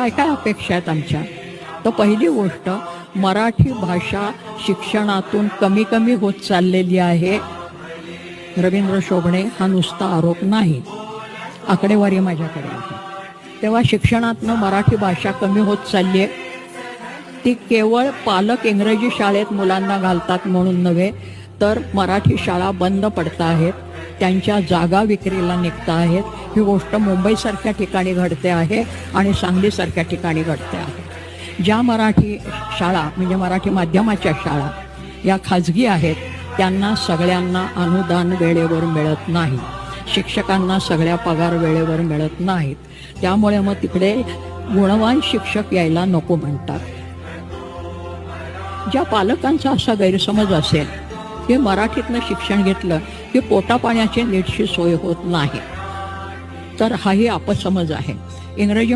काय काय अपेक्षा आहेत आमच्या? तर पहिली गोष्ट मराठी भाषा शिक्षणातून कमी कमी होत चाललेली आहे. रवींद्र शोभणे हा नुसता आरोप नाही. आकडेवारी माझ्याकडे आहे. तेव्हा शिक्षणातनं मराठी भाषा कमी होत चालली आहे ती केवळ पालक इंग्रजी शाळेत मुलांना घालतात म्हणून नव्हे तर मराठी शाळा बंद पडत आहेत. त्यांच्या जागा विक्रीला निघता आहेत. ही गोष्ट मुंबईसारख्या ठिकाणी घडते आहे आणि सांगलीसारख्या ठिकाणी घडते आहे. ज्या मराठी शाळा म्हणजे मराठी माध्यमाच्या शाळा या खाजगी आहेत त्यांना सगळ्यांना अनुदान वेळेवर मिळत नाही. शिक्षकांना सगळ्या पगार वेळेवर मिळत नाहीत. त्यामुळे मग तिकडे गुणवान शिक्षक यायला नको म्हणतात. ज्या पालकांचा असा गैरसमज असेल हे मराठीतनं शिक्षण घेतलं की पोटापाण्याची नीटशी सोय होत नाही. तर हाही आपसमज आहे. इंग्रजी